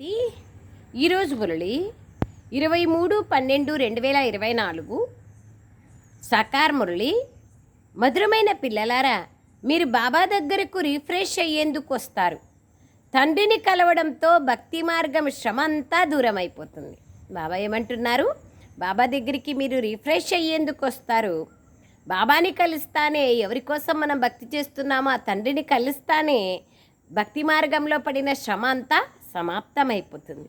శాంతి ఈరోజు మురళి ఇరవై మూడు పన్నెండు రెండు వేల ఇరవై నాలుగు. సకార్ మురళి మధురమైన పిల్లలారా మీరు బాబా దగ్గరకు రిఫ్రెష్ అయ్యేందుకు వస్తారు. తండ్రిని కలవడంతో భక్తి మార్గం శ్రమ అంతా దూరం అయిపోతుంది బాబా ఏమంటున్నారు? బాబా దగ్గరికి మీరు రిఫ్రెష్ అయ్యేందుకు వస్తారు. బాబాని కలుస్తానే ఎవరి కోసం మనం భక్తి చేస్తున్నామో ఆ తండ్రిని కలుస్తానే భక్తి మార్గంలో పడిన శ్రమ అంతా సమాప్తమైపోతుంది.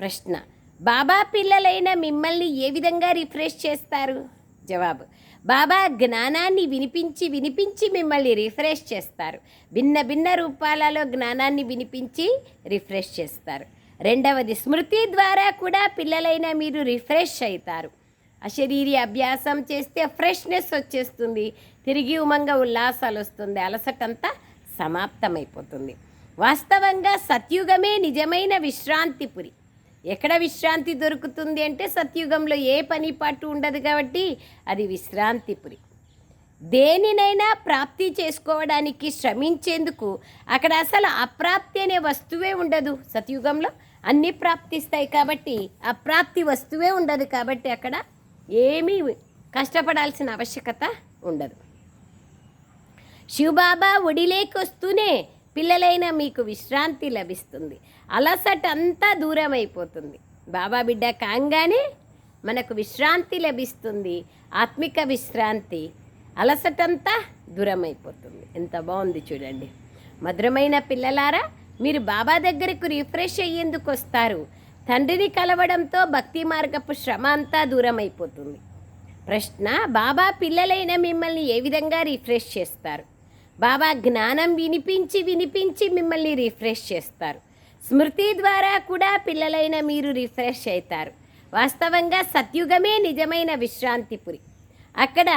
ప్రశ్న బాబా పిల్లలైన మిమ్మల్ని ఏ విధంగా రిఫ్రెష్ చేస్తారు? జవాబు బాబా జ్ఞానాన్ని వినిపించి వినిపించి మిమ్మల్ని రిఫ్రెష్ చేస్తారు. భిన్న భిన్న రూపాలలో జ్ఞానాన్ని వినిపించి రిఫ్రెష్ చేస్తారు. రెండవది స్మృతి ద్వారా కూడా పిల్లలైన మీరు రిఫ్రెష్ అవుతారు. అశరీరి అభ్యాసం చేస్తే ఫ్రెష్నెస్ వచ్చేస్తుంది. తిరిగి ఉమంగ ఉల్లాసాలు వస్తుంది. అలసటంతా సమాప్తమైపోతుంది. వాస్తవంగా సత్యుగమే నిజమైన విశ్రాంతిపురి. ఎక్కడ విశ్రాంతి దొరుకుతుంది అంటే సత్యుగంలో ఏ పని పాటు ఉండదు కాబట్టి అది విశ్రాంతిపురి. దేనినైనా ప్రాప్తి చేసుకోవడానికి శ్రమించేందుకు అక్కడ అసలు అప్రాప్తి అనే వస్తువే ఉండదు సత్యుగంలో. అన్నీ ప్రాప్తిస్తాయి కాబట్టి అప్రాప్తి వస్తువే ఉండదు కాబట్టి అక్కడ ఏమీ కష్టపడాల్సిన ఆవశ్యకత ఉండదు. శివబాబా ఒడిలేకొస్తూనే వస్తూనే పిల్లలైన మీకు విశ్రాంతి లభిస్తుంది. అలసట అంతా దూరం అయిపోతుంది బాబా బిడ్డ కాంగానే మనకు విశ్రాంతి లభిస్తుంది. ఆత్మిక విశ్రాంతి అలసటంతా దూరం అయిపోతుంది ఎంత బాగుంది చూడండి. మధురమైన పిల్లలారా మీరు బాబా దగ్గరకు రిఫ్రెష్ అయ్యేందుకు వస్తారు. తండ్రిని కలవడంతో భక్తి మార్గపు శ్రమ అంతా దూరం అయిపోతుంది ప్రశ్న బాబా పిల్లలైన మిమ్మల్ని ఏ విధంగా రిఫ్రెష్ చేస్తారు? బాబా జ్ఞానం వినిపించి వినిపించి మిమ్మల్ని రిఫ్రెష్ చేస్తారు. స్మృతి ద్వారా కూడా పిల్లలైన మీరు రిఫ్రెష్ అవుతారు. వాస్తవంగా సత్యుగమే నిజమైన విశ్రాంతిపురి. అక్కడ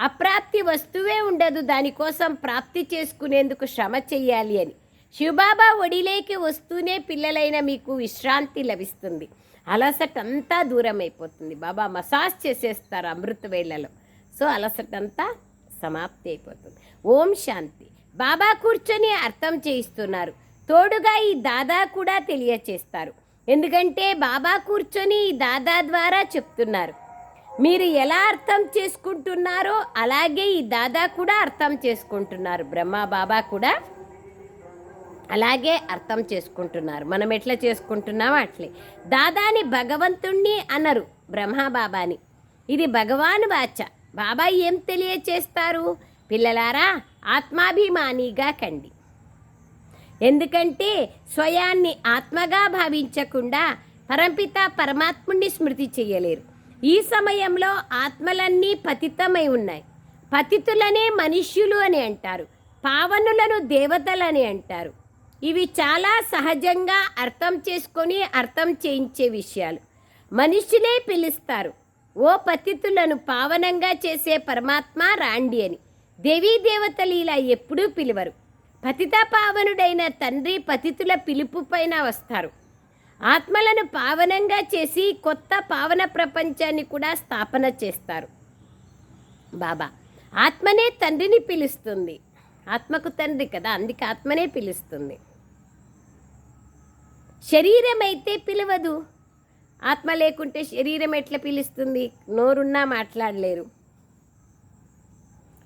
అప్రాప్తి వస్తువే ఉండదు. దానికోసం ప్రాప్తి చేసుకునేందుకు శ్రమ చెయ్యాలి అని. శివబాబా ఒడిలేకి వస్తూనే పిల్లలైన మీకు విశ్రాంతి లభిస్తుంది. అలసట అంతా దూరం అయిపోతుంది బాబా మసాజ్ చేసేస్తారు అమృత వేళలో సో అలసటంతా సమాప్తి అయిపోతుంది. ఓం శాంతి. బాబా కూర్చొని అర్థం చేయిస్తున్నారు. తోడుగా ఈ దాదా కూడా తెలియచేస్తారు. ఎందుకంటే బాబా కూర్చొని ఈ దాదా ద్వారా చెప్తున్నారు. మీరు ఎలా అర్థం చేసుకుంటున్నారో అలాగే ఈ దాదా కూడా అర్థం చేసుకుంటున్నారు. బ్రహ్మ బాబా కూడా అలాగే అర్థం చేసుకుంటున్నారు. మనం ఎట్లా చేసుకుంటున్నామో అట్లే. దాదాని భగవంతుణ్ణి అన్నారు బ్రహ్మ బాబాని. ఇది భగవాన్ వాచ. బాబా ఏం తెలియచేస్తారు? పిల్లలారా ఆత్మాభిమానిగా కండి. ఎందుకంటే స్వయాన్ని ఆత్మగా భావించకుండా పరంపిత పరమాత్ముణ్ణి స్మృతి చేయలేరు. ఈ సమయంలో ఆత్మలన్నీ పతితమై ఉన్నాయి. పతితులనే మనుష్యులు అని అంటారు. పావనులను దేవతలని అంటారు. ఇవి చాలా సహజంగా అర్థం చేసుకొని అర్థం చేయించే విషయాలు. మనిషినే పిలుస్తారు. ఓ పతితులను పావనంగా చేసే పరమాత్మ రాండి అని. దేవీ దేవతలు ఇలా ఎప్పుడూ పిలువరు. పతిత పావనుడైన తండ్రి పతితుల పిలుపు పైన వస్తారు. ఆత్మలను పావనంగా చేసి కొత్త పావన ప్రపంచాన్ని కూడా స్థాపన చేస్తారు. బాబా ఆత్మనే తండ్రిని పిలుస్తుంది. ఆత్మకు తండ్రి కదా అందుకే ఆత్మనే పిలుస్తుంది. శరీరం అయితే పిలవదు. ఆత్మ లేకుంటే శరీరం ఎట్లా పిలుస్తుంది? నోరున్నా మాట్లాడలేరు.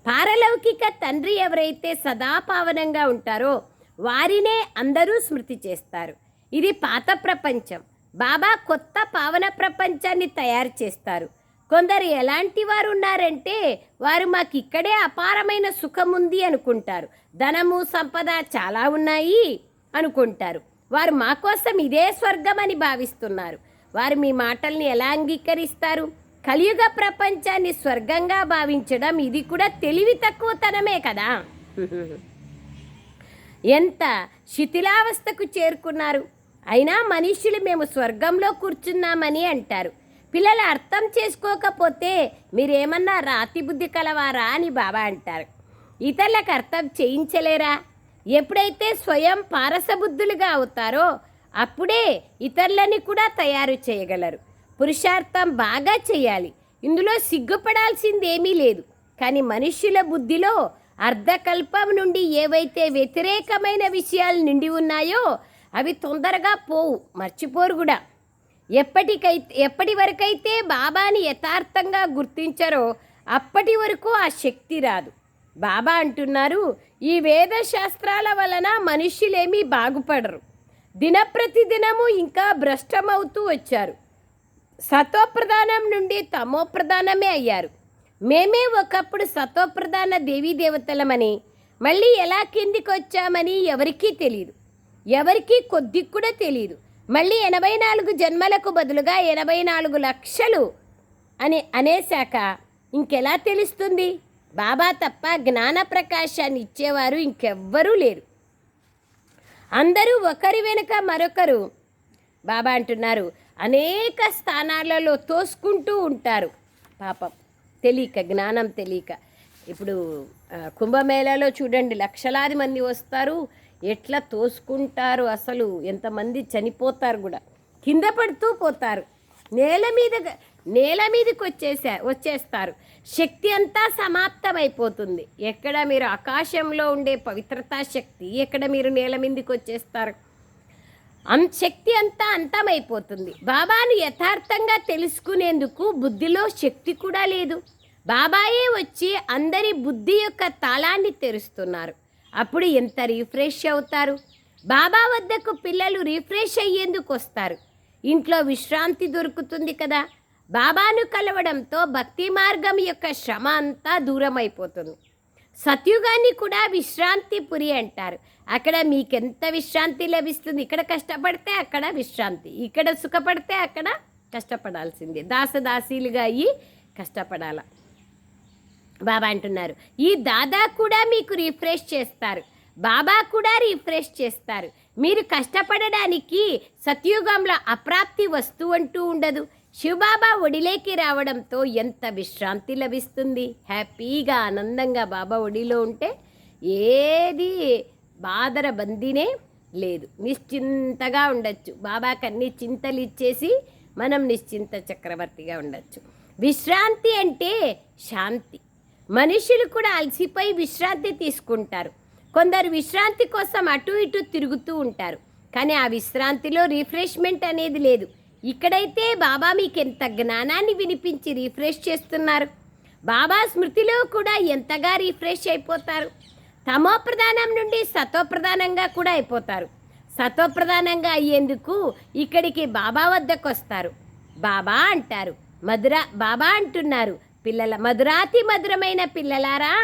పారలౌకిక తండ్రి ఎవరైతే సదా పావనంగా ఉంటారో వారినే అందరూ స్మృతి చేస్తారు. ఇది పాత ప్రపంచం. బాబా కొత్త పావన ప్రపంచాన్ని తయారు చేస్తారు. కొందరు ఎలాంటి వారు ఉన్నారంటే వారు మాకు ఇక్కడే అపారమైన సుఖం ఉంది అనుకుంటారు. ధనము సంపద చాలా ఉన్నాయి అనుకుంటారు. వారు మా కోసం ఇదే స్వర్గం అని భావిస్తున్నారు. వారు మీ మాటల్ని ఎలా అంగీకరిస్తారు? కలియుగ ప్రపంచాన్ని స్వర్గంగా భావించడం ఇది కూడా తెలివి తక్కువతనమే కదా. ఎంత శిథిలావస్థకు చేరుకున్నారు. అయినా మనుషులు మేము స్వర్గంలో కూర్చున్నామని అంటారు. పిల్లలు అర్థం చేసుకోకపోతే మీరేమన్నా రాతి బుద్ధి కలవారా అని బాబా అంటారు. ఇతరులకు అర్థం చేయించలేరా? ఎప్పుడైతే స్వయం పారసబుద్ధులుగా అవుతారో అప్పుడే ఇతరులని కూడా తయారు చేయగలరు. పురుషార్థం బాగా చేయాలి. ఇందులో సిగ్గుపడాల్సింది ఏమీ లేదు. కానీ మనుష్యుల బుద్ధిలో అర్ధకల్పం నుండి ఏవైతే వ్యతిరేకమైన విషయాలు నిండి ఉన్నాయో అవి తొందరగా పోవు. మర్చిపోరు కూడా. ఎప్పటికైతే ఎప్పటి వరకైతే బాబాని యథార్థంగా గుర్తించరో అప్పటి వరకు ఆ శక్తి రాదు. బాబా అంటున్నారు ఈ వేద శాస్త్రాల వలన మనుష్యులేమీ బాగుపడరు. దినప్రతిదినము ఇంకా భ్రష్టమవుతూ వచ్చారు. సత్వప్రధానం నుండి తమోప్రధానమే అయ్యారు. మేమే ఒకప్పుడు సత్వప్రధాన దేవీ దేవతలమని మళ్ళీ ఎలా కిందికి వచ్చామని ఎవరికీ తెలియదు ఎవరికీ కొద్ది కూడా తెలియదు మళ్ళీ ఎనభై నాలుగు జన్మలకు బదులుగా ఎనభై నాలుగు లక్షలు అని అనేశాక ఇంకెలా తెలుస్తుంది? బాబా తప్ప జ్ఞాన ప్రకాశాన్ని ఇచ్చేవారు ఇంకెవ్వరూ లేరు. అందరూ ఒకరి వెనుక మరొకరు. బాబా అంటున్నారు అనేక స్థానాలలో తోసుకుంటూ ఉంటారు. పాపం తెలియక జ్ఞానం తెలియక. ఇప్పుడు కుంభమేళాలో చూడండి లక్షలాది మంది వస్తారు. ఎట్లా తోసుకుంటారు అసలు? ఎంతమంది చనిపోతారు కూడా. కింద పడుతూ పోతారు. నేల మీద నేల మీదకి వచ్చేసా వచ్చేస్తారు. శక్తి అంతా సమాప్తమైపోతుంది. ఎక్కడ మీరు ఆకాశంలో ఉండే పవిత్రతా శక్తి ఎక్కడ మీరు నేల మీదకి వచ్చేస్తారు? శక్తి అంతా అంతమైపోతుంది. బాబాను యథార్థంగా తెలుసుకునేందుకు బుద్ధిలో శక్తి కూడా లేదు. బాబాయే వచ్చి అందరి బుద్ధి యొక్క తాళాన్ని తెరుస్తున్నారు. అప్పుడు ఎంత రీఫ్రెష్ అవుతారు? బాబా వద్దకు పిల్లలు రీఫ్రెష్ అయ్యేందుకు వస్తారు. ఇంట్లో విశ్రాంతి దొరుకుతుంది కదా? బాబాను కలవడంతో భక్తి మార్గం యొక్క శ్రమ అంతా దూరం అయిపోతుంది సత్యుగాన్ని కూడా విశ్రాంతి పురి అంటారు. అక్కడ మీకెంత విశ్రాంతి లభిస్తుంది? ఇక్కడ కష్టపడితే అక్కడ విశ్రాంతి. ఇక్కడ సుఖపడితే అక్కడ కష్టపడాల్సిందే. దాసదాసీలుగా అయ్యి కష్టపడాల. బాబా అంటున్నారు ఈ దాదా కూడా మీకు రిఫ్రెష్ చేస్తారు. బాబా కూడా రిఫ్రెష్ చేస్తారు. మీరు కష్టపడడానికి సత్యుగంలో అప్రాప్తి వస్తూ అంటూ ఉండదు. శివబాబా ఒడిలోకి రావడంతో ఎంత విశ్రాంతి లభిస్తుంది? హ్యాపీగా ఆనందంగా బాబా ఒడిలో ఉంటే ఏది బాధర బందీనే లేదు. నిశ్చింతగా ఉండొచ్చు. బాబాకి అన్ని చింతలు ఇచ్చేసి మనం నిశ్చింత చక్రవర్తిగా ఉండొచ్చు. విశ్రాంతి అంటే శాంతి. మనుషులు కూడా అలసిపోయి విశ్రాంతి తీసుకుంటారు. కొందరు విశ్రాంతి కోసం అటు ఇటు తిరుగుతూ ఉంటారు. కానీ ఆ విశ్రాంతిలో రిఫ్రెష్మెంట్ అనేది లేదు. ఇక్కడైతే బాబా మీకు ఎంత జ్ఞానాన్ని వినిపించి రిఫ్రెష్ చేస్తున్నారు. బాబా స్మృతిలో కూడా ఎంతగా రిఫ్రెష్ అయిపోతారు. తమో ప్రధానం నుండి సతో ప్రధానంగా కూడా అయిపోతారు. సతో ప్రధానంగా అయ్యేందుకు ఇక్కడికి బాబా వద్దకు వస్తారు బాబా అంటారు మధుర బాబా అంటున్నారు పిల్లల మధురాతి మధురమైన పిల్లలారా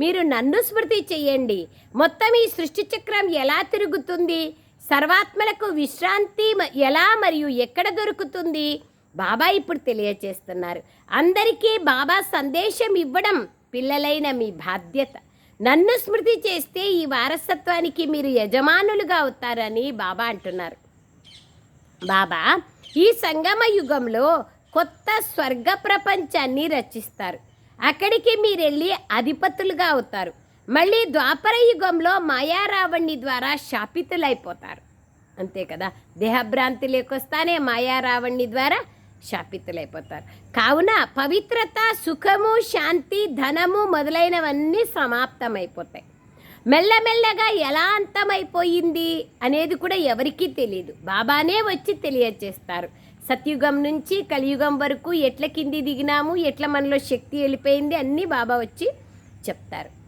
మీరు నన్ను స్మృతి చెయ్యండి మొత్తం ఈ సృష్టి చక్రం ఎలా తిరుగుతుంది? సర్వాత్మలకు విశ్రాంతి ఎలా మరియు ఎక్కడ దొరుకుతుంది? బాబా ఇప్పుడు తెలియచేస్తున్నారు. అందరికీ బాబా సందేశం ఇవ్వడం పిల్లలైన మీ బాధ్యత. నన్ను స్మృతి చేస్తే ఈ వారసత్వానికి మీరు యజమానులుగా అవుతారని బాబా అంటున్నారు. బాబా ఈ సంగమ యుగంలో కొత్త స్వర్గ ప్రపంచాన్ని రచిస్తారు. అక్కడికి మీరు వెళ్ళి అధిపతులుగా అవుతారు. మళ్ళీ ద్వాపర యుగంలో మాయారావణి ద్వారా శాపితులైపోతారు. అంతే కదా? దేహభ్రాంతి లేకొస్తానే మాయారావణి ద్వారా శాపితులైపోతారు. కావున పవిత్రత సుఖము శాంతి ధనము మొదలైనవన్నీ సమాప్తమైపోతాయి. మెల్లమెల్లగా ఎలా అంతమైపోయింది అనేది కూడా ఎవరికీ తెలియదు బాబానే వచ్చి తెలియచేస్తారు. సత్యుగం నుంచి కలియుగం వరకు ఎట్ల కింది దిగినాము ఎట్ల మనలో శక్తి వెళ్ళిపోయింది అన్నీ బాబా వచ్చి చెప్తారు.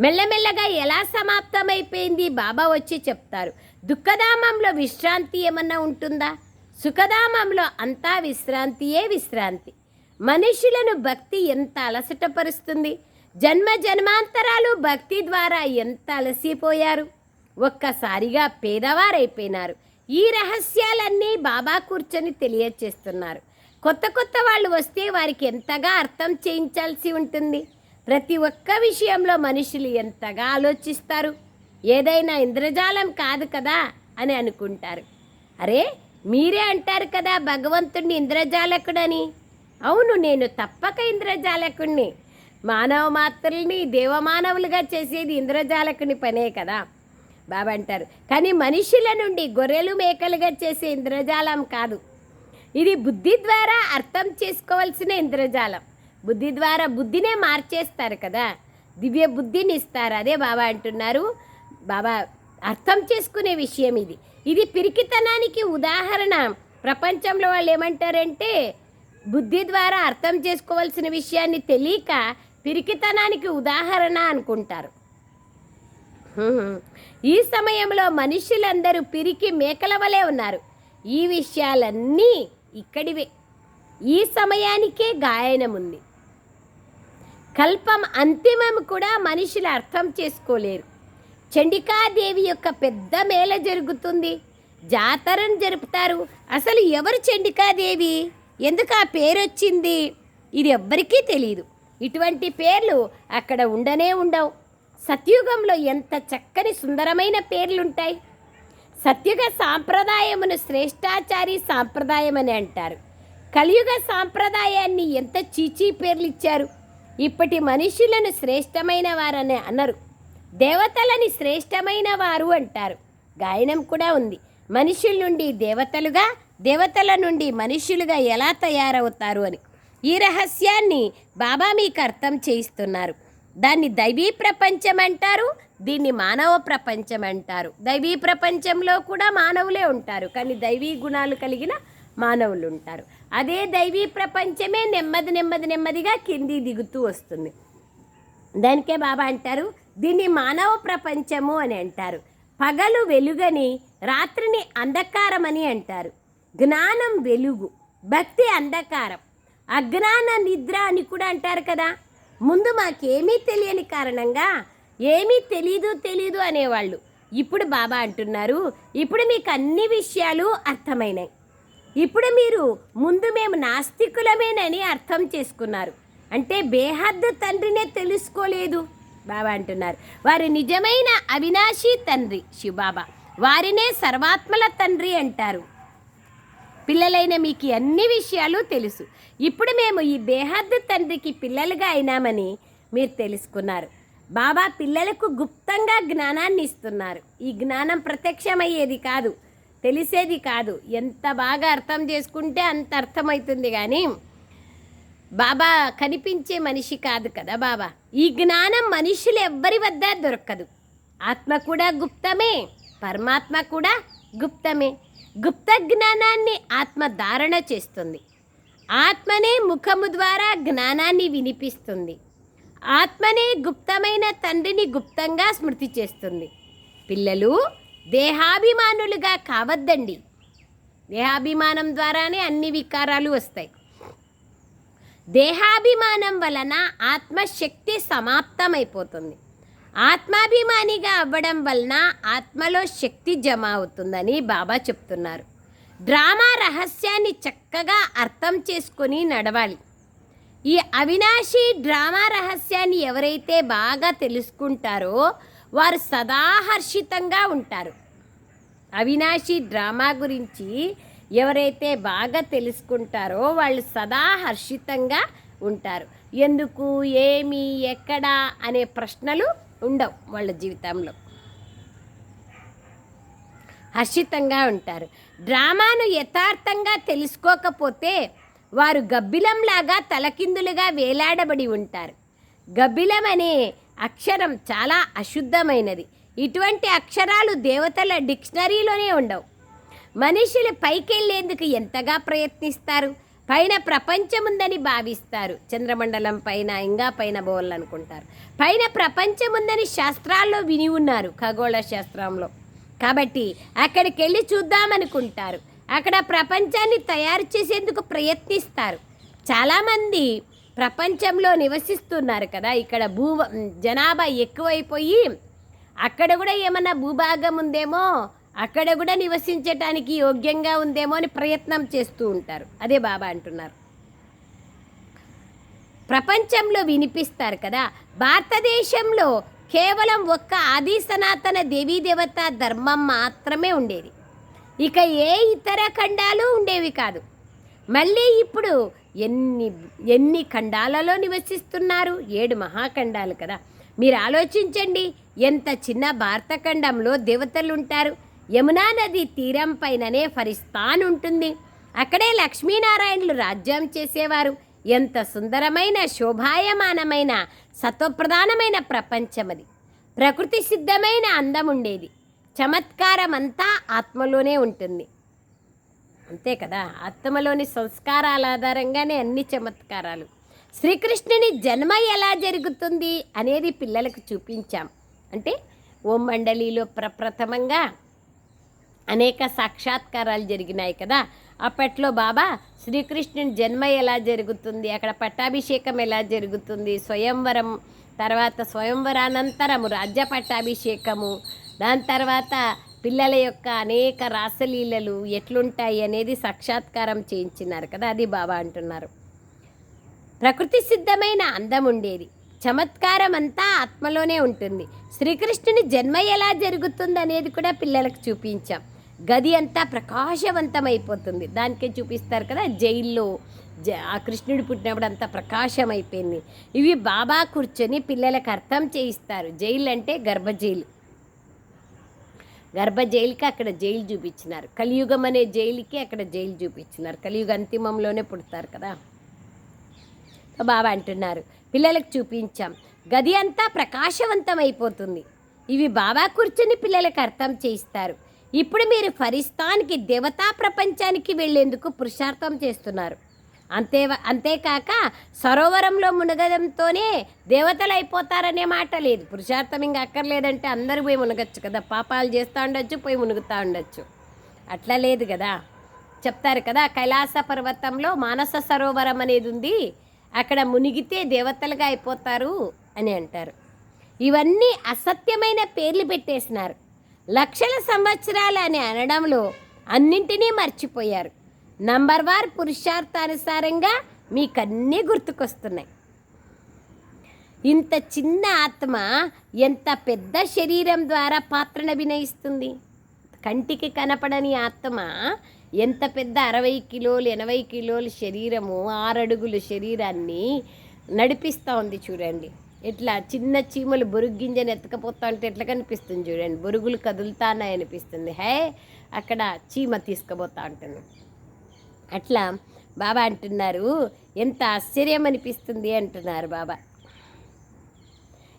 మెల్లమెల్లగా ఎలా సమాప్తమైపోయింది? బాబా వచ్చి చెప్తారు. దుఃఖధామంలో విశ్రాంతి ఏమన్నా ఉంటుందా? సుఖధామంలో అంతా విశ్రాంతియే విశ్రాంతి. మనుషులను భక్తి ఎంత అలసటపరుస్తుంది? జన్మ జన్మాంతరాలు భక్తి ద్వారా ఎంత అలసిపోయారు? ఒక్కసారిగా పేదవారైపోయినారు. ఈ రహస్యాలన్నీ బాబా కూర్చొని తెలియచేస్తున్నారు. కొత్త కొత్త వాళ్ళు వస్తే వారికి ఎంతగా అర్థం చేయించాల్సి ఉంటుంది? ప్రతి ఒక్క విషయంలో మనుషులు ఎంతగా ఆలోచిస్తారు? ఏదైనా ఇంద్రజాలం కాదు కదా అని అనుకుంటారు. అరే మీరే అంటారు కదా భగవంతుడిని ఇంద్రజాలకుడని? అవును నేను తప్పక ఇంద్రజాలకుణ్ణి. మానవ మాత్రుల్ని దేవమానవులుగా చేసేది ఇంద్రజాలకుని పనే కదా బాబా అంటారు. కానీ మనుషుల నుండి గొర్రెలు మేకలుగా చేసే ఇంద్రజాలం కాదు. ఇది బుద్ధి ద్వారా అర్థం చేసుకోవాల్సిన ఇంద్రజాలం. బుద్ధి ద్వారా బుద్ధినే మార్చేస్తారు కదా. దివ్య బుద్ధిని ఇస్తారు. అదే బాబా అంటున్నారు. బాబా అర్థం చేసుకునే విషయం ఇది. ఇది పిరికితనానికి ఉదాహరణ. ప్రపంచంలో వాళ్ళు ఏమంటారంటే బుద్ధి ద్వారా అర్థం చేసుకోవాల్సిన విషయాన్ని తెలియక పిరికితనానికి ఉదాహరణ అనుకుంటారు. ఈ సమయంలో మనుషులందరూ పిరికి మేకల వలె ఉన్నారు. ఈ విషయాలన్నీ ఇక్కడివే. ఈ సమయానికే గాయనం ఉంది కల్పం అంతిమం కూడా మనుషులు అర్థం చేసుకోలేరు. చండికాదేవి యొక్క పెద్ద మేళ జరుగుతుంది. జాతరను జరుపుతారు. అసలు ఎవరు చండికాదేవి? ఎందుకు ఆ పేరు వచ్చింది? ఇది ఎవ్వరికీ తెలియదు ఇటువంటి పేర్లు అక్కడ ఉండనే ఉండవు. సత్యుగంలో ఎంత చక్కని సుందరమైన పేర్లుంటాయి. సత్యుగ సాంప్రదాయమును శ్రేష్టాచారి సాంప్రదాయం అని అంటారు. కలియుగ సాంప్రదాయాన్ని ఎంత చీచీ పేర్లు ఇచ్చారు ఇప్పటి మనుషులను శ్రేష్టమైన వారని అనరు. దేవతలని శ్రేష్టమైన వారు అంటారు. గాయనం కూడా ఉంది. మనుషుల నుండి దేవతలుగా దేవతల నుండి మనుషులుగా ఎలా తయారవుతారు అని. ఈ రహస్యాన్ని బాబా మీకు అర్థం చేయిస్తున్నారు. దాన్ని దైవీ ప్రపంచం అంటారు దీన్ని మానవ ప్రపంచం అంటారు. దైవీ ప్రపంచంలో కూడా మానవులే ఉంటారు కానీ దైవీ గుణాలు కలిగిన మానవులు ఉంటారు. అదే దైవీ ప్రపంచమే నెమ్మది నెమ్మది నెమ్మదిగా కింది దిగుతూ వస్తుంది. దానికే బాబా అంటారు దీన్ని మానవ ప్రపంచము అని అంటారు. పగలు వెలుగని రాత్రిని అంధకారమని అంటారు. జ్ఞానం వెలుగు భక్తి అంధకారం. అజ్ఞాన నిద్ర అని కూడా అంటారు కదా. ముందు మాకేమీ తెలియని కారణంగా ఏమీ తెలీదు తెలీదు అనేవాళ్ళు. ఇప్పుడు బాబా అంటున్నారు ఇప్పుడు మీకు అన్ని విషయాలు అర్థమైనాయి. ఇప్పుడు మీరు ముందు మేము నాస్తికులమేనని అర్థం చేసుకున్నారు. అంటే బేహద్దు తండ్రినే తెలుసుకోలేదు బాబా అంటున్నారు. వారు నిజమైన అవినాశీ తండ్రి శివబాబా. వారినే సర్వాత్మల తండ్రి అంటారు. పిల్లలైన మీకు అన్ని విషయాలు తెలుసు. ఇప్పుడు మేము ఈ బేహద్దు తండ్రికి పిల్లలుగా అయినామని మీరు తెలుసుకున్నారు. బాబా పిల్లలకు గుప్తంగా జ్ఞానాన్ని ఇస్తున్నారు. ఈ జ్ఞానం ప్రత్యక్షమయ్యేది కాదు. తెలిసేది కాదు. ఎంత బాగా అర్థం చేసుకుంటే అంత అర్థమవుతుంది కానీ బాబా కనిపించే మనిషి కాదు కదా బాబా. ఈ జ్ఞానం మనుషులు ఎవ్వరి వద్ద దొరకదు. ఆత్మ కూడా గుప్తమే పరమాత్మ కూడా గుప్తమే. గుప్త జ్ఞానాన్ని ఆత్మ ధారణ చేస్తుంది. ఆత్మనే ముఖము ద్వారా జ్ఞానాన్ని వినిపిస్తుంది. ఆత్మనే గుప్తమైన తండ్రిని గుప్తంగా స్మృతి చేస్తుంది. పిల్లలు దేహాభిమానులుగా కావద్దండి. దేహాభిమానం ద్వారానే అన్ని వికారాలు వస్తాయి. దేహాభిమానం వలన ఆత్మశక్తి సమాప్తమైపోతుంది. ఆత్మాభిమానిగా అవ్వడం వలన ఆత్మలో శక్తి జమ అవుతుందని బాబా చెప్తున్నారు. డ్రామా రహస్యాన్ని చక్కగా అర్థం చేసుకొని నడవాలి. ఈ అవినాశి డ్రామా రహస్యాన్ని ఎవరైతే బాగా తెలుసుకుంటారో వారు సదాహర్షితంగా ఉంటారు. అవినాశి డ్రామా గురించి ఎవరైతే బాగా తెలుసుకుంటారో వాళ్ళు సదా హర్షితంగా ఉంటారు. ఎందుకు ఏమి ఎక్కడ అనే ప్రశ్నలు ఉండవు వాళ్ళ జీవితంలో. హర్షితంగా ఉంటారు. డ్రామాను యథార్థంగా తెలుసుకోకపోతే వారు గబ్బిలంలాగా తలకిందులుగా వేలాడబడి ఉంటారు. గబ్బిలం అనే అక్షరం చాలా అశుద్ధమైనది. ఇటువంటి అక్షరాలు దేవతల డిక్షనరీలోనే ఉండవు. మనుషులు పైకెళ్ళేందుకు ఎంతగా ప్రయత్నిస్తారు? పైన ప్రపంచం ఉందని భావిస్తారు. చంద్రమండలం పైన ఇంకా పైన పోవాలనుకుంటారు. పైన ప్రపంచం ఉందని శాస్త్రాల్లో విని ఉన్నారు ఖగోళ శాస్త్రంలో. కాబట్టి అక్కడికి వెళ్ళి చూద్దామనుకుంటారు. అక్కడ ప్రపంచాన్ని తయారు చేసేందుకు ప్రయత్నిస్తారు. చాలామంది ప్రపంచంలో నివసిస్తున్నారు కదా ఇక్కడ భూ జనాభా ఎక్కువైపోయి అక్కడ కూడా ఏమన్నా భూభాగం ఉందేమో అక్కడ కూడా నివసించటానికి యోగ్యంగా ఉందేమో అని ప్రయత్నం చేస్తూ ఉంటారు. అదే బాబా అంటున్నారు. ప్రపంచంలో వినిపిస్తారు కదా భారతదేశంలో కేవలం ఒక్క ఆది సనాతన దేవీ దేవత ధర్మం మాత్రమే ఉండేది. ఇక ఏ ఇతర ఖండాలు ఉండేవి కాదు. మళ్ళీ ఇప్పుడు ఎన్ని ఎన్ని ఖండాలలో నివసిస్తున్నారు? ఏడు మహాఖండాలు కదా. మీరు ఆలోచించండి ఎంత చిన్న భారత ఖండంలో దేవతలు ఉంటారు యమునా నది తీరం పైననే ఫరిస్తాన్ ఉంటుంది. అక్కడే లక్ష్మీనారాయణులు రాజ్యం చేసేవారు. ఎంత సుందరమైన శోభాయమానమైన సత్వప్రధానమైన ప్రపంచం అది ప్రకృతి సిద్ధమైన అందం ఉండేది చమత్కారం అంతా ఆత్మలోనే ఉంటుంది. అంతే కదా? అత్తమలోని సంస్కారాల ఆధారంగానే అన్ని చమత్కారాలు. శ్రీకృష్ణుని జన్మ ఎలా జరుగుతుంది అనేది పిల్లలకు చూపించాం. అంటే ఓం మండలిలో ప్రప్రథమంగా అనేక సాక్షాత్కారాలు జరిగినాయి కదా? అప్పట్లో బాబా శ్రీకృష్ణుని జన్మ ఎలా జరుగుతుంది? అక్కడ పట్టాభిషేకం ఎలా జరుగుతుంది? స్వయంవరం తర్వాత స్వయంవరానంతరము రాజ్య పట్టాభిషేకము. దాని తర్వాత పిల్లల యొక్క అనేక రాసలీలలు ఎట్లుంటాయి అనేది సాక్షాత్కారం చేయించినారు కదా అది బాబా అంటున్నారు. ప్రకృతి సిద్ధమైన అందం ఉండేది. చమత్కారం అంతా ఆత్మలోనే ఉంటుంది. శ్రీకృష్ణుని జన్మ ఎలా జరుగుతుంది అనేది కూడా పిల్లలకు చూపించాం. గది అంతా ప్రకాశవంతమైపోతుంది. దానికే చూపిస్తారు కదా జైల్లో జ ఆ కృష్ణుడు పుట్టినప్పుడు అంతా ప్రకాశం అయిపోయింది ఇవి బాబా కూర్చొని పిల్లలకు అర్థం చేయిస్తారు. జైలు అంటే గర్భ జైలు గర్భ జైలుకి అక్కడ జైలు చూపించినారు. కలియుగం అనే జైలుకి అక్కడ జైలు చూపించినారు. కలియుగ అంతిమంలోనే పుడతారు కదా? బాబా అంటున్నారు పిల్లలకు చూపించాం. గది అంతా ప్రకాశవంతం అయిపోతుంది ఇవి బాబా కూర్చొని పిల్లలకు అర్థం చేయిస్తారు. ఇప్పుడు మీరు ఫరిస్తానికి దేవతా ప్రపంచానికి వెళ్ళేందుకు పురుషార్థం చేస్తున్నారు. అంతే అంతేకాక సరోవరంలో మునగడంతోనే దేవతలు అయిపోతారనే మాట లేదు. పురుషార్థం ఇంకా అక్కర్లేదంటే అందరూ పోయి మునగచ్చు కదా. పాపాలు చేస్తూ ఉండొచ్చు పోయి మునుగుతూ ఉండొచ్చు. అట్లా లేదు కదా. చెప్తారు కదా కైలాస పర్వతంలో మానస సరోవరం అనేది ఉంది. అక్కడ మునిగితే దేవతలుగా అయిపోతారు అని అంటారు. ఇవన్నీ అసత్యమైన పేర్లు పెట్టేసినారు. లక్షల సంవత్సరాలు అని అనడంలో అన్నింటినీ మర్చిపోయారు. నంబర్ వార్ పురుషార్థానుసారంగా మీకన్నీ గుర్తుకొస్తున్నాయి. ఇంత చిన్న ఆత్మ ఎంత పెద్ద శరీరం ద్వారా పాత్రను అభినయిస్తుంది? కంటికి కనపడని ఆత్మ ఎంత పెద్ద అరవై కిలోలు ఎనభై కిలోలు శరీరము ఆరడుగుల శరీరాన్ని నడిపిస్తూ ఉంది చూడండి. ఎట్లా చిన్న చీమలు బొరుగ్గింజని ఎత్తకపోతా ఉంటే ఎట్లా కనిపిస్తుంది చూడండి. బొరుగులు కదులుతానాయి అనిపిస్తుంది హే అక్కడ చీమ తీసుకుపోతా ఉంటుంది అట్లా బాబా అంటున్నారు ఎంత ఆశ్చర్యం అనిపిస్తుంది అంటున్నారు బాబా.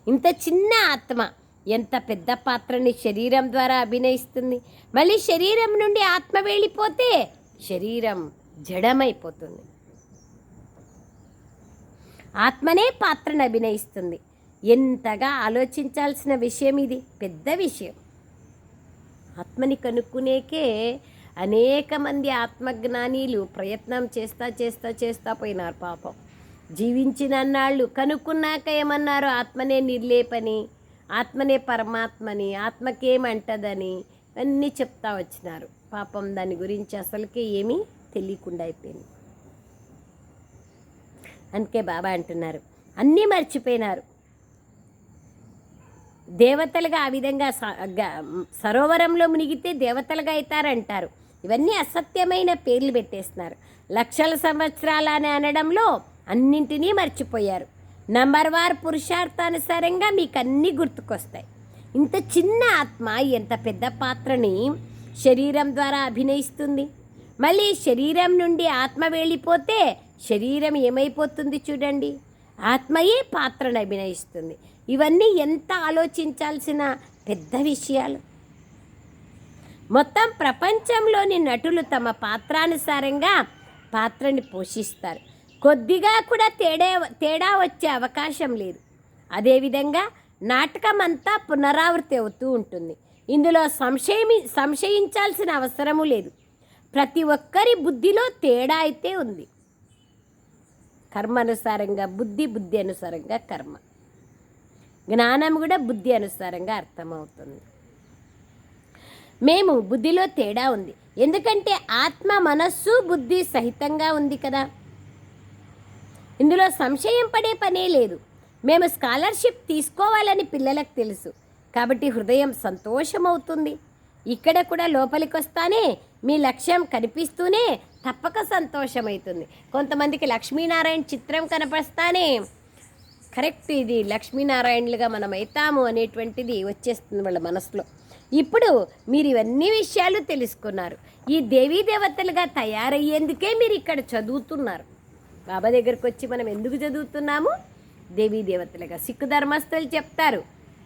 ఇంత చిన్న ఆత్మ ఎంత పెద్ద పాత్రని శరీరం ద్వారా అభినయిస్తుంది. మళ్ళీ శరీరం నుండి ఆత్మ వెళ్ళిపోతే శరీరం జడమైపోతుంది. ఆత్మనే పాత్రను అభినయిస్తుంది. ఎంతగా ఆలోచించాల్సిన విషయం ఇది పెద్ద విషయం. ఆత్మని కనుక్కునేకే అనేక మంది ఆత్మజ్ఞానీలు ప్రయత్నం చేస్తా చేస్తా చేస్తా పోయినారు పాపం. జీవించినన్నాళ్ళు కనుక్కున్నాక ఏమన్నారు ఆత్మనే నిర్లేపని ఆత్మనే పరమాత్మని ఆత్మకేమంటదని అన్నీ చెప్తా వచ్చినారు. పాపం దాని గురించి అసలుకే ఏమీ తెలియకుండా అయిపోయింది. అందుకే బాబా అంటున్నారు అన్నీ మర్చిపోయినారు. దేవతలుగా ఆ విధంగా స- గ- సరోవరంలో మునిగితే దేవతలుగా అవుతారంటారు. ఇవన్నీ అసత్యమైన పేర్లు పెట్టేస్తున్నారు. లక్షల సంవత్సరాలు అని అనడంలో అన్నింటినీ మర్చిపోయారు. నంబర్ వార్ పురుషార్థానుసారంగా మీకు అన్నీ గుర్తుకొస్తాయి. ఇంత చిన్న ఆత్మ ఎంత పెద్ద పాత్రని శరీరం ద్వారా అభినయిస్తుంది. మళ్ళీ శరీరం నుండి ఆత్మ వెళ్ళిపోతే శరీరం ఏమైపోతుంది చూడండి. ఆత్మయే పాత్రను అభినయిస్తుంది. ఇవన్నీ ఎంత ఆలోచించాల్సిన పెద్ద విషయాలు. మొత్తం ప్రపంచంలోని నటులు తమ పాత్రానుసారంగా పాత్రని పోషిస్తారు. కొద్దిగా కూడా తేడా తేడా వచ్చే అవకాశం లేదు. అదేవిధంగా నాటకం అంతా పునరావృతి అవుతూ ఉంటుంది. ఇందులో సంశయమి సంశయించాల్సిన అవసరము లేదు. ప్రతి ఒక్కరి బుద్ధిలో తేడా అయితే ఉంది. కర్మ అనుసారంగా బుద్ధి బుద్ధి అనుసారంగా కర్మ. జ్ఞానం కూడా బుద్ధి అనుసారంగా అర్థమవుతుంది. మేము బుద్ధిలో తేడా ఉంది. ఎందుకంటే ఆత్మ మనస్సు బుద్ధి సహితంగా ఉంది కదా. ఇందులో సంశయం పడే పనే లేదు. మేము స్కాలర్షిప్ తీసుకోవాలని పిల్లలకు తెలుసు. కాబట్టి హృదయం సంతోషమవుతుంది. ఇక్కడ కూడా లోపలికి వస్తానే మీ లక్ష్యం కనిపిస్తూనే తప్పక సంతోషమవుతుంది. కొంతమందికి లక్ష్మీనారాయణ చిత్రం కనపస్తానే కరెక్ట్ ఇది లక్ష్మీనారాయణలుగా మనం అవుతాము అనేటువంటిది వచ్చేస్తుంది వాళ్ళ మనసులో. ఇప్పుడు మీరు ఇవన్నీ విషయాలు తెలుసుకున్నారు. ఈ దేవీ దేవతలుగా తయారయ్యేందుకే మీరు ఇక్కడ చదువుతున్నారు. బాబా దగ్గరకు వచ్చి మనం ఎందుకు చదువుతున్నాము? దేవీ దేవతలుగా సిక్కు ధర్మస్థులు చెప్తారు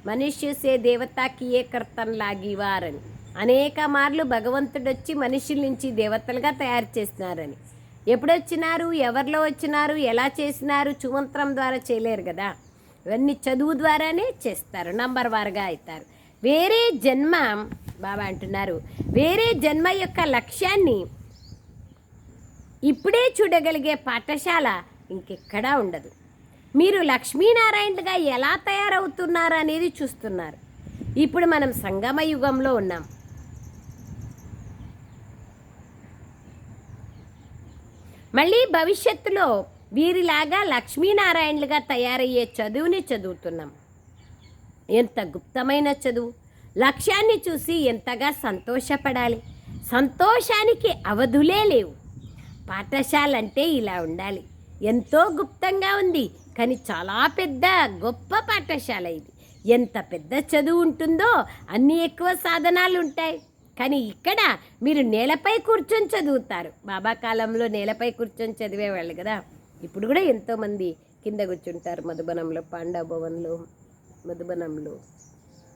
మనుష్యసే దేవతాకి ఏ కర్తన్ లాగివారని అనేక మార్లు భగవంతుడు వచ్చి మనుషుల నుంచి దేవతలుగా తయారు చేసినారని ఎప్పుడు వచ్చినారు ఎవరిలో వచ్చినారు? ఎలా చేసినారు? చుమంత్రం ద్వారా చేయలేరు కదా. ఇవన్నీ చదువు ద్వారానే చేస్తారు. నంబర్ వారుగా అవుతారు. వేరే జన్మ బాబా అంటున్నారు వేరే జన్మ యొక్క లక్ష్యాన్ని ఇప్పుడే చూడగలిగే పాఠశాల ఇంకెక్కడా ఉండదు. మీరు లక్ష్మీనారాయణగా ఎలా తయారవుతున్నారు అనేది చూస్తున్నారు. ఇప్పుడు మనం సంగమ యుగంలో ఉన్నాం. మళ్ళీ భవిష్యత్తులో వీరిలాగా లక్ష్మీనారాయణలుగా తయారయ్యే చదువుని చదువుతున్నాం. ఎంత గుప్తమైన చదువు. లక్ష్యాన్ని చూసి ఎంతగా సంతోషపడాలి. సంతోషానికి అవధులే లేవు. పాఠశాల అంటే ఇలా ఉండాలి. ఎంతో గుప్తంగా ఉంది కానీ చాలా పెద్ద గొప్ప పాఠశాల ఇది. ఎంత పెద్ద చదువు ఉంటుందో అన్ని ఎక్కువ సాధనాలు ఉంటాయి. కానీ ఇక్కడ మీరు నేలపై కూర్చొని చదువుతారు. బాబా కాలంలో నేలపై కూర్చొని చదివేవాళ్ళు కదా. ఇప్పుడు కూడా ఎంతోమంది కింద కూర్చుంటారు మధుబనంలో పాండా భవన్లో మధుబనంలో.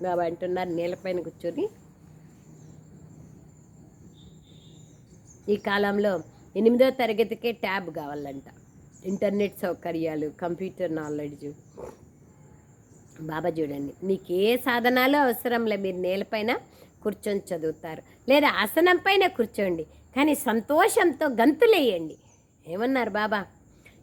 బాబా అంటున్నారు నేలపైన కూర్చొని. ఈ కాలంలో ఎనిమిదో తరగతికే ట్యాబ్ కావాలంట. ఇంటర్నెట్ సౌకర్యాలు కంప్యూటర్ నాలెడ్జ్. బాబా చూడండి మీకు ఏ సాధనాలు అవసరంలే మీరు నేలపైన? కూర్చొని చదువుతారు. లేదా ఆసనం పైన కూర్చోండి. కానీ సంతోషంతో గంతులేయండి ఏమన్నారు బాబా?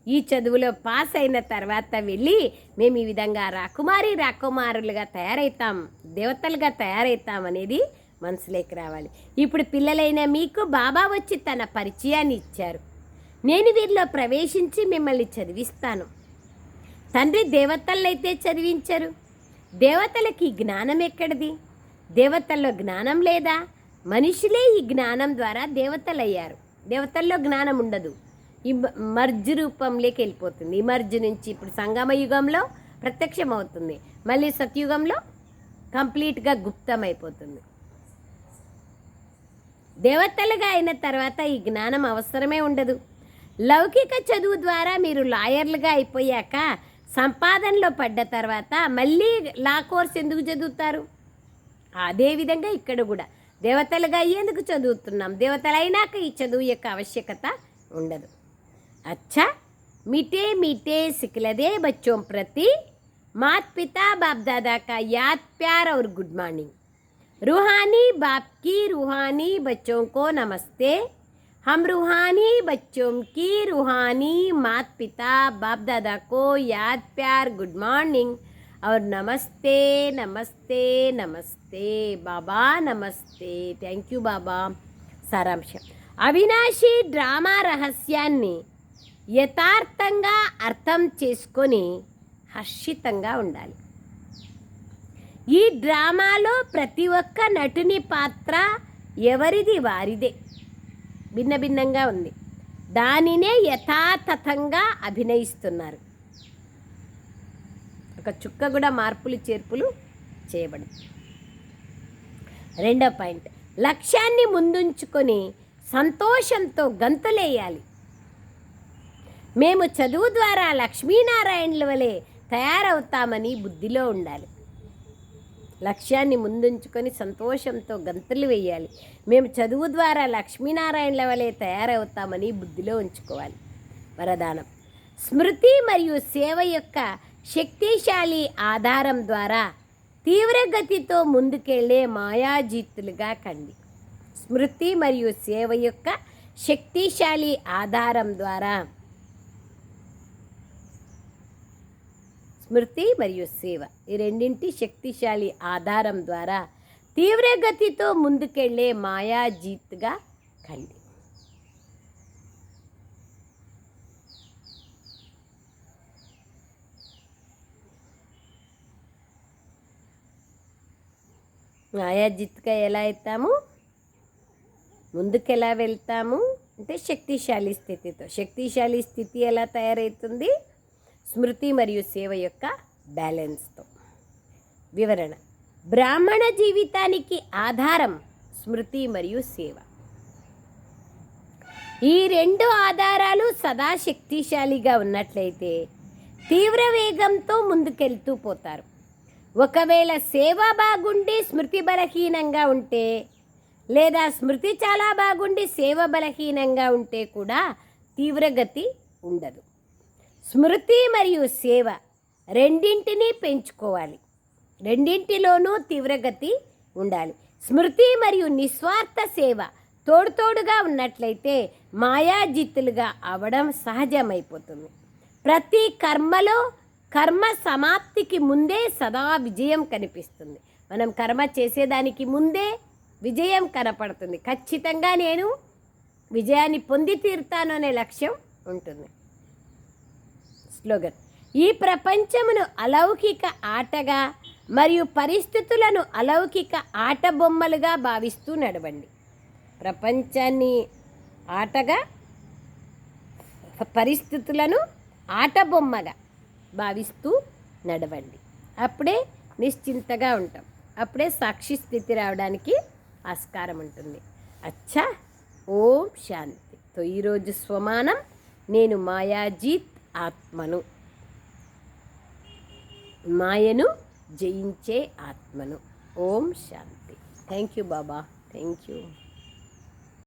ఈ చదువులో పాస్ అయిన తర్వాత వెళ్ళి మేము ఈ విధంగా రాకుమారి రాకుమారులుగా తయారవుతాం దేవతలుగా తయారవుతాం అనేది మనసులోకి రావాలి. ఇప్పుడు పిల్లలైన మీకు బాబా వచ్చి తన పరిచయాన్ని ఇచ్చారు. నేను వీరిలో ప్రవేశించి మిమ్మల్ని చదివిస్తాను. తండ్రి దేవతలైతే చదివించరు. దేవతలకి జ్ఞానం ఎక్కడిది దేవతల్లో జ్ఞానం లేదా? మనుషులే ఈ జ్ఞానం ద్వారా దేవతలయ్యారు. దేవతల్లో జ్ఞానం ఉండదు. ఈ మర్జ్ రూపంలోకి వెళ్ళిపోతుంది. ఈ మర్జ్ నుంచి ఇప్పుడు సంగమ యుగంలో ప్రత్యక్షం అవుతుంది మళ్ళీ సత్యుగంలో కంప్లీట్గా గుప్తమైపోతుంది. దేవతలుగా అయిన తర్వాత ఈ జ్ఞానం అవసరమే ఉండదు. లౌకిక చదువు ద్వారా మీరు లాయర్లుగా అయిపోయాక సంపాదనలో పడ్డ తర్వాత మళ్ళీ లా కోర్స్ ఎందుకు చదువుతారు? అదేవిధంగా ఇక్కడ కూడా దేవతలుగా అయ్యేందుకు చదువుతున్నాం దేవతలు అయినాక ఈ చదువు యొక్క ఆవశ్యకత ఉండదు अच्छा मीठे मीठे सिकलदे बच्चों प्रति मात पिता बाप दादा का याद प्यार और गुड मॉर्निंग रूहानी बाप की रूहानी बच्चों को नमस्ते हम रूहानी बच्चों की रूहानी मात पिता बाप दादा को याद प्यार गुड मॉर्निंग और नमस्ते नमस्ते नमस्ते बाबा नमस्ते థ్యాంక్ యూ బాబా సారాంశం అవినాశి డ్రామా రహస్యాన్ని యథార్థంగా అర్థం చేసుకొని హర్షితంగా ఉండాలి ఈ డ్రామాలో ప్రతి ఒక్క నటుని పాత్ర ఎవరిది వారిదే భిన్న భిన్నంగా ఉంది దానినే యథాతథంగా అభినయిస్తున్నారు ఒక చుక్క కూడా మార్పులు చేర్పులు చేయబడదు రెండో పాయింట్. లక్ష్యాన్ని ముందుంచుకొని సంతోషంతో గంతులేయాలి. మేము చదువు ద్వారా లక్ష్మీనారాయణుల వలె తయారవుతామని బుద్ధిలో ఉండాలి. లక్ష్యాన్ని ముందుంచుకొని సంతోషంతో గంతులు వేయాలి. మేము చదువు ద్వారా లక్ష్మీనారాయణుల వలె తయారవుతామని బుద్ధిలో ఉంచుకోవాలి. వరదానం. స్మృతి మరియు సేవ యొక్క శక్తిశాలి ఆధారం ద్వారా తీవ్రగతితో ముందుకెళ్ళే మాయాజీతులుగా కండి. స్మృతి మరియు సేవ యొక్క శక్తిశాలి ఆధారం ద్వారా స్మృతి మరియు సేవ ఈ రెండింటి శక్తిశాలి ఆధారం ద్వారా తీవ్రగతితో ముందుకెళ్ళే మాయాజీత్గా కండి. మాయాజిత్గా ఎలా అవుతాము ముందుకు ఎలా వెళ్తాము? అంటే శక్తిశాలి స్థితితో. శక్తిశాలి స్థితి ఎలా తయారవుతుంది? స్మృతి మరియు సేవ యొక్క బ్యాలెన్స్తో. వివరణ. బ్రాహ్మణ జీవితానికి ఆధారం స్మృతి మరియు సేవ. ఈ రెండు ఆధారాలు సదా శక్తిశాలిగా ఉన్నట్లయితే తీవ్ర వేగంతో ముందుకెళ్తూ పోతారు. ఒకవేళ సేవ బాగుండి స్మృతి బలహీనంగా ఉంటే లేదా స్మృతి చాలా బాగుండి సేవ బలహీనంగా ఉంటే కూడా తీవ్రగతి ఉండదు. స్మృతి మరియు సేవ రెండింటినీ పెంచుకోవాలి. రెండింటిలోనూ తీవ్రగతి ఉండాలి. స్మృతి మరియు నిస్వార్థ సేవ తోడుతోడుగా ఉన్నట్లయితే మాయాజిత్తులుగా అవడం సహజమైపోతుంది. ప్రతి కర్మలో కర్మ సమాప్తికి ముందే సదా విజయం కనిపిస్తుంది. మనం కర్మ చేసేదానికి ముందే విజయం కనపడుతుంది. ఖచ్చితంగా నేను విజయాన్ని పొంది తీరుతాను అనే లక్ష్యం ఉంటుంది. స్లోగన్. ఈ ప్రపంచమును అలౌకిక ఆటగా మరియు పరిస్థితులను అలౌకిక ఆట బొమ్మలుగా భావిస్తూ నడవండి. ప్రపంచాన్ని ఆటగా పరిస్థితులను ఆట బొమ్మగా భావిస్తూ నడవండి. అప్పుడే నిశ్చింతగా ఉంటాం. అప్పుడే సాక్షి స్థితి రావడానికి ఆస్కారం ఉంటుంది. అచ్చా! ఓం శాంతి. తో ఈరోజు స్వమానం నేను మాయాజీత్ ఆత్మను. మాయను జయించే ఆత్మను. ఓం శాంతి. Thank you Baba. Thank you